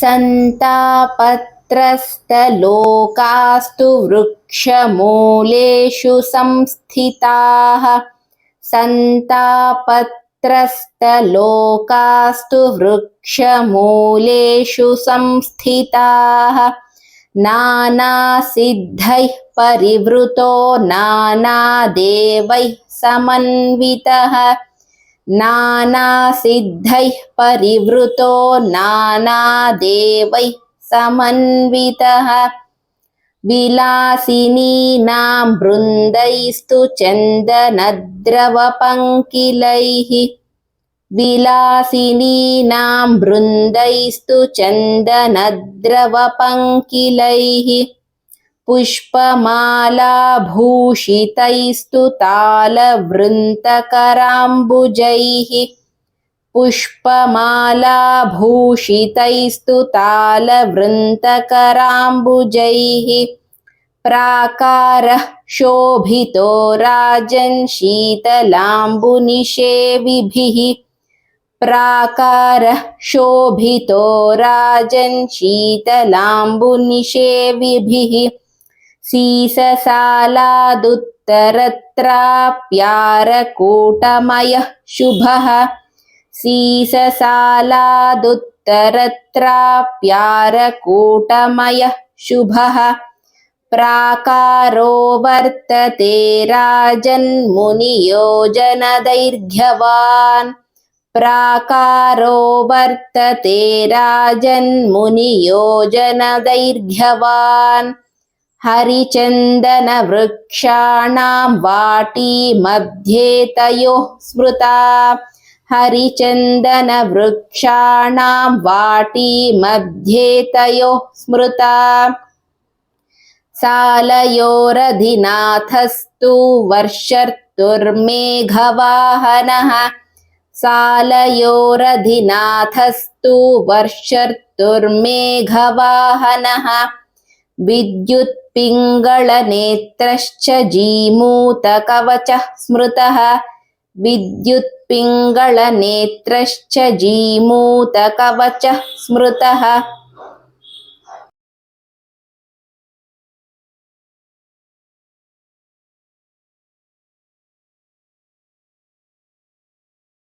सन्तापत्रस्तलोकास्तु वृक्षमूलेषु संस्थिताः। सन्तापत्रस्तलोकास्तु वृक्षमूलेषु संस्थिताः। नानासिद्धैः परिवृतो नानादेवैः समन्वितः नानासिद्धैः परिवृतो नानादेवैः समन्वितः विलासिनीनां वृन्दैस्तु चन्दनद्रवपङ्किलैः विलासिनीनां वृन्दैस्तु चन्दनद्रवपङ्किलैः पुष्पमालाभूषितैस्तु तालवृन्तकराम्बुजैः पुष्पमालाभूषितैस्तु तालवृन्तकराम्बुजैः प्राकारः शोभितो राजन् शीतलाम्बुनिषेविभिः प्राकारः शोभितो राजन् शीतलाम्बुनिषेविभिः सीससालादुत्तरत्राप्यारकूटमयः शुभः सीससालादुत्तरत्राप्यारकूटमयः शुभः प्राकारो वर्तते राजन्मुनियोजनदैर्घ्यवान् प्राकारो वर्तते राजन्मुनियोजनदैर्घ्यवान् हरिचन्दनवृक्षाणां वाटी मध्ये तयोः स्मृता। हरिचन्दनवृक्षाणां वाटी मध्ये तयोः स्मृता। सालयोरधिनाथस्तु वर्षर्तुर्मेघवाहनः। सालयोरधिनाथस्तु वर्षर्तुर्मेघवाहनः विद्युत्पिङ्गळनेत्रश्च जीमूतकवचः स्मृतः विद्युत्पिङ्गळनेत्रश्च जीमूतकवचः स्मृतः